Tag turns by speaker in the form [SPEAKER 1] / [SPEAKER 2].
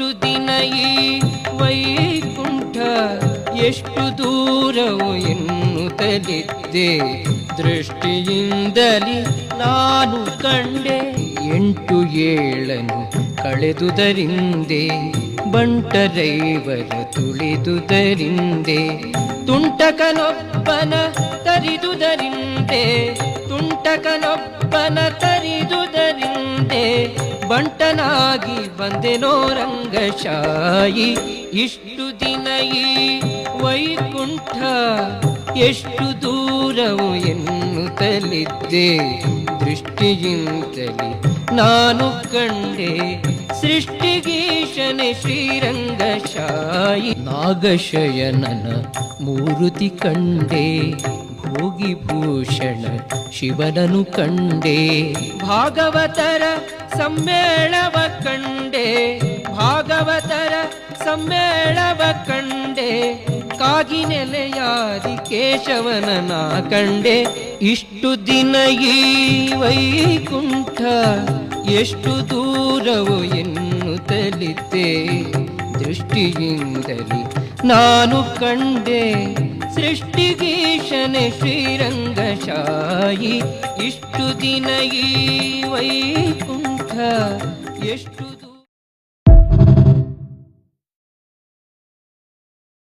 [SPEAKER 1] ಇಷ್ಟು ದಿನ ಈ ವೈಕುಂಠ ಎಷ್ಟು ದೂರವು ಎನ್ನುತ್ತಲಿದ್ದೆ ದೃಷ್ಟಿಯಿಂದಲಿ ನಾನು ಕಂಡೆ ಎಂಟು ಏಳನು ಕಳೆದುದರಿಂದೆ ಬಂಟರೈವರ ತುಳಿದುದರಿಂದೆ ತುಂಟಕನೊಬ್ಬನ ತರಿದುದರಿಂದೆ ತುಂಟಕನೊಬ್ಬನ ತರಿದುದರಿಂದೆ ಬಂಟನಾಗಿ ಬಂದೆನೋ ರಂಗಶಾಯಿ. ಇಷ್ಟು ದಿನ ಈ ವೈಕುಂಠ ಎಷ್ಟು ದೂರವು ಎನ್ನುತ್ತಲಿದ್ದೆ. ದೃಷ್ಟಿಯಿಂದಲಿ ನಾನು ಕಂಡೆ ಸೃಷ್ಟಿಗೀಶನೆ ಶ್ರೀರಂಗಶಾಯಿ. ನಾಗಶಯನನ ಮೂರುತಿ ಕಂಡೆ. ಭೋಗಿಭೂಷಣ ಶಿವನನು ಕಂಡೆ. ಭಾಗವತರ ಸಮ್ಮೇಳವ ಕಂಡೆ. ಭಾಗವತರ ಸಮ್ಮೇಳವ ಕಂಡೆ. ಕಾಗಿನೆಲೆಯಾದಿ ಕೇಶವನ ಕೇಶವನನ ಕಂಡೆ. ಇಷ್ಟು ದಿನ ಈ ವೈಕುಂಠ ಎಷ್ಟು ದೂರವು ಎನ್ನುತ್ತಲಿದ್ದೆ ದೃಷ್ಟಿಯಿಂದಲಿ ನಾನು ಕಂಡೆ. ಸೃಷ್ಟಿಗೀಶನೆ ಶ್ರೀರಂಗಶಾಯಿ ಇಷ್ಟು ದಿನ ಈ ವೈಕುಂಠ ಎಷ್ಟು